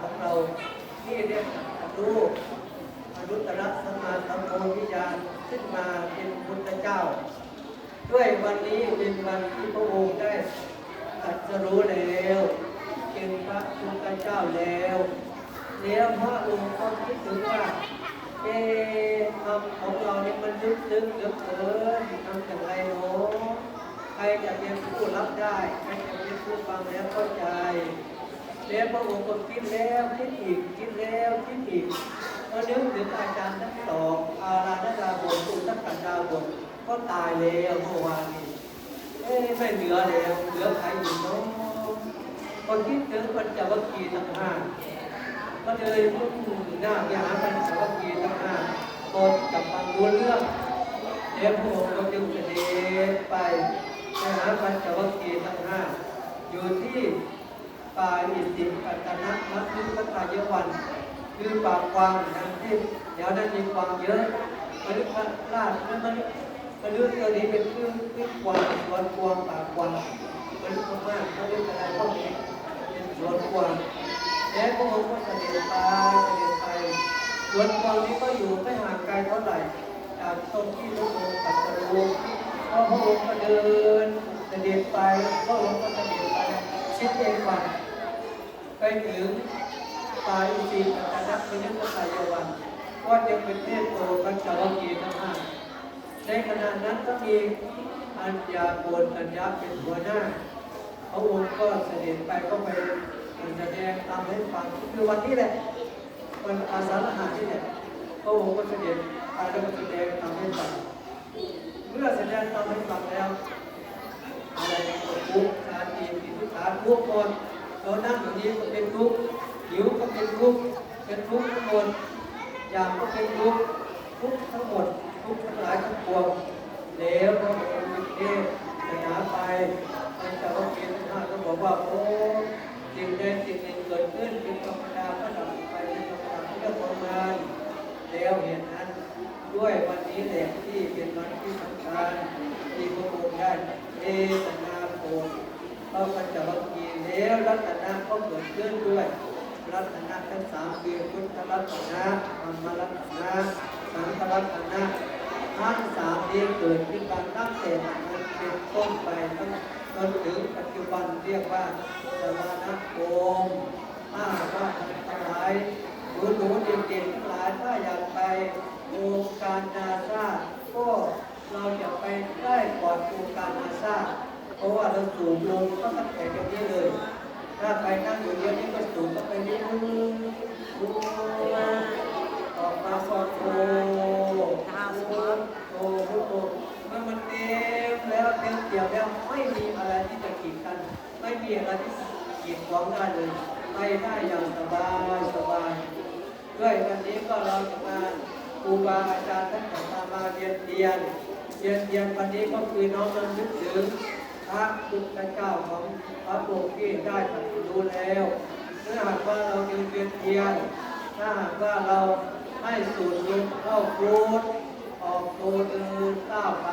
ของเราที่เรียกรู้อนุตตรสมาสัมโพธิญาณขึ้นมาเป็นพุทธเจ้า ด้วยวันนี้เป็นวันที่พระองค์ได้ตรัสรู้แล้วเป็นพระพุทธเจ้าแล้วแล้วพระองค์ก็คิดถึงว่าเอ๊ะธรรมของเราเนี่ยมันลึกซึ้งเหลือเกินทำอย่างไรเนาะใครจะเป็นผู้รับได้ใครจะเป็นผู้ฟังแล้วเข้าใจ แล้วพระองค์ก็คิดแล้วคิดอีกคิดแล้วคิดอีกพอนึกถึงอาจารย์ทั้งสองอาราธดาบทตุทักกันดาบทก็ตายแล้วเมื่อวานนี้เอ้ไม่เหลือแล้วเหลือใครอยู่เนาะคนคิดถึงปัญจวัคคีย์ทั้งห้าก็เลยมุ่งหน้าไปหาปัญจวัคคีย์ทั้งห้าตนกับฟังรู้เรื่องแล้วพระองค์ก็จึงเสด็จไปไปหาปัญจวัคคีย์ทั้งห้าอยู่ที่ ป่าอิสิปัตนะมัทธุปตายวัน คือปากวางนะที่เดี๋ยวนั้นมีกวางเยอะมนุษย์ราชมนุษย์มนุษย์ตัวนี้เป็นคือคือกวางสวนกวางปากวางมนุษย์พม่ามนุษย์อะไรพวกนี้เป็นสวนกวางแล้วพระองค์ก็เสด็จไปเสด็จไปสวนกวางนี้ก็อยู่ไม่ห่างไกลเท่าไหร่จากตรงที่พระองค์ตรัสรู้เพระพระองค์ก็เดินเสด็จไปพระองค์ก็เสด็จไปชิดเองวัน ไปถึงปลายอินทรีย์ปัตตนะพยุทธสายวันก็จะเป็นเทพโตปัญจวัคคีย์ทั้งห้าในขณะนั้นก็มีอัญญาโกณตัญญาเป็นหัวหน้าพระองค์ก็เสด็จไปก็ไปแสดงตามให้ฟังคือวันนี้แหละวันอาสาฬหะนี่แหละพระองค์ก็เสด็จไปแล้วก็แสดงตามให้ฟังเมื่อแสดงตามให้ฟังแล้วอะไรทุกข์ชาติปีทุกขาทุกข์หมด เรานั่งอย่างนี้ก็เป็นทุกข์หิวก็เป็นทุกข์เป็นทุกข์ทั้งหมดอยากก็เป็นทุกข์ทุกข์ทั้งหมดทุกข์ทั้งหลายทั้งปวงแล้วพระองค์เทศนาไปท่านเจ้าพระเกียรติท่านก็บอกว่าโอ้สิ่งใดสิ่งหนึ่งเกิดขึ้นเป็นธรรมดาก็ดับไปเป็นธรรมดาเรื่องของมันแล้วเหตุนั้นด้วยวันนี้แหละที่เป็นวันที่สำคัญที่พระองค์ได้เทศนาโปรด พระปัญจวัคคีย์แล้วรัตนะก็เกิดขึ้นด้วย รัตนะทั้งสามคือพุทธรัตนะธรรมรัตนะสังฆรัตนะทั้งสามนี้เกิดขึ้นมาตั้งแต่นั้นเป็นต้นไปจนถึงปัจจุบันเรียกว่าสมณโคมถ้าว่าทั้งหลายหนูหนูๆเด็กๆทั้งหลายถ้าอยากไปโครงการนาซาก็เราจะไปได้ก่อนโครงการนาซา เพราะว่าเราสูงลงก็ตั้งแต่ตรงนี้เลย ถ้าไปนั่งอยู่เดียวนี้ก็สูงก็ไปนิดนึงดูออกมาสอดโอ้โหโอ้โหโอ้เมื่อมันเต็มแล้วเต็มเกี่ยวแล้วไม่มีอะไรที่จะกีดกัน ไม่มีอะไรที่กีดขวางได้เลยไปได้อย่างสบายสบายด้วยวันนี้ก็เราจะมาครูบาอาจารย์ท่านจะมามาเรียนเรียนเรียนเรียนวันนี้ก็คือน้องมันนึกถึง พระพุทธเจ้าของพระองค์ที่ได้ตรัสรู้แล้วถ้าหากว่าเรายืนเวียนเทียนถ้าหากว่าเราให้สูดลมเข้าพูดออกโทเดินก้าวไป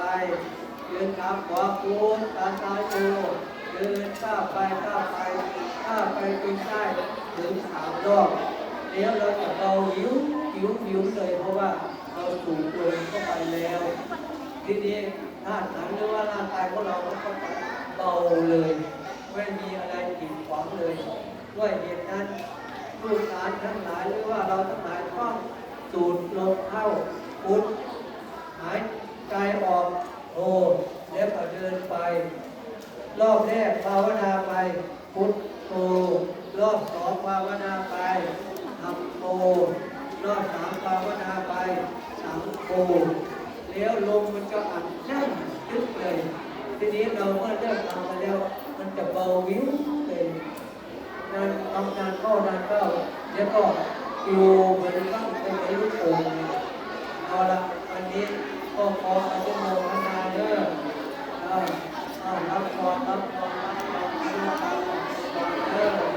เดินขาขวาพูดตาซ้ายโยเดินก้าวไปก้าวไปก้าวไปจนได้ถึงสามรอบเดี๋ยวเราจะเบาหิวหิวหิวเลยเพราะว่าเราสูดลมเข้าไปแล้ว ทีนี้ธาตุขันธ์หรือว่าร่างกายของเราก็เข้าไปเบาเลยไม่มีอะไรกีดขวางเลย ด้วยเหตุนั้นลูกหลานทั้งหลายหรือว่าเราทั้งหลายต้องสูดลมเข้าพุทหายใจออกโทแล้วก็เดินไป รอบแรกภาวนาไป พุทโธรอบสองภาวนาไปธรรมโธรอบสามภาวนาไปสังโฆ แล้วลมมันจะอัดแน่นยึดเลย ทีนี้เราเมื่อเริ่มทำมาแล้ว มันจะเบาวิวเลยนานทำนานเข้านานเข้าแล้วก็อยู่เหมือนตั้งเป็นไอ้ลูกโป่งเอาละวันนี้ก็ขออนุโมทนาเด้อเอาเอารับพรรับพรรับพรรับพรรับพรเด้อ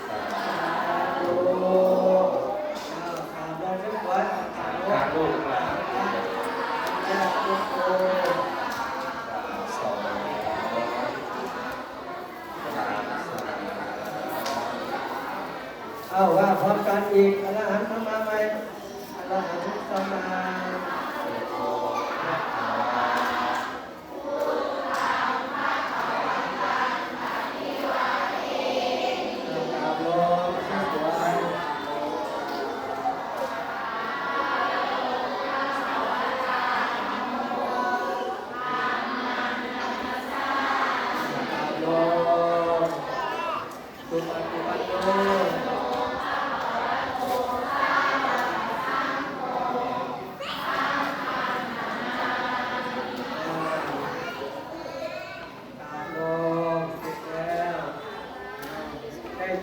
เอาว่าพร้อมกันอีกอรหันต์มาใหม่อรหันต์สัมมาเอา เอ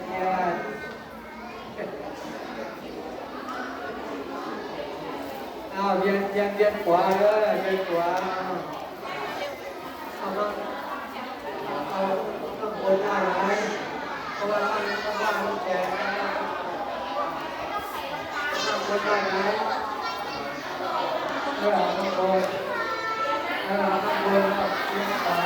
าเวียนเวียนเวียนขวาเลยเวียนขวาเอามาเอาข้างบนได้ไหมเพราะว่าข้างข้างล่างมันแจกข้างบนได้ไหมเออข้างบนเออข้างบนเอาเวียนขวา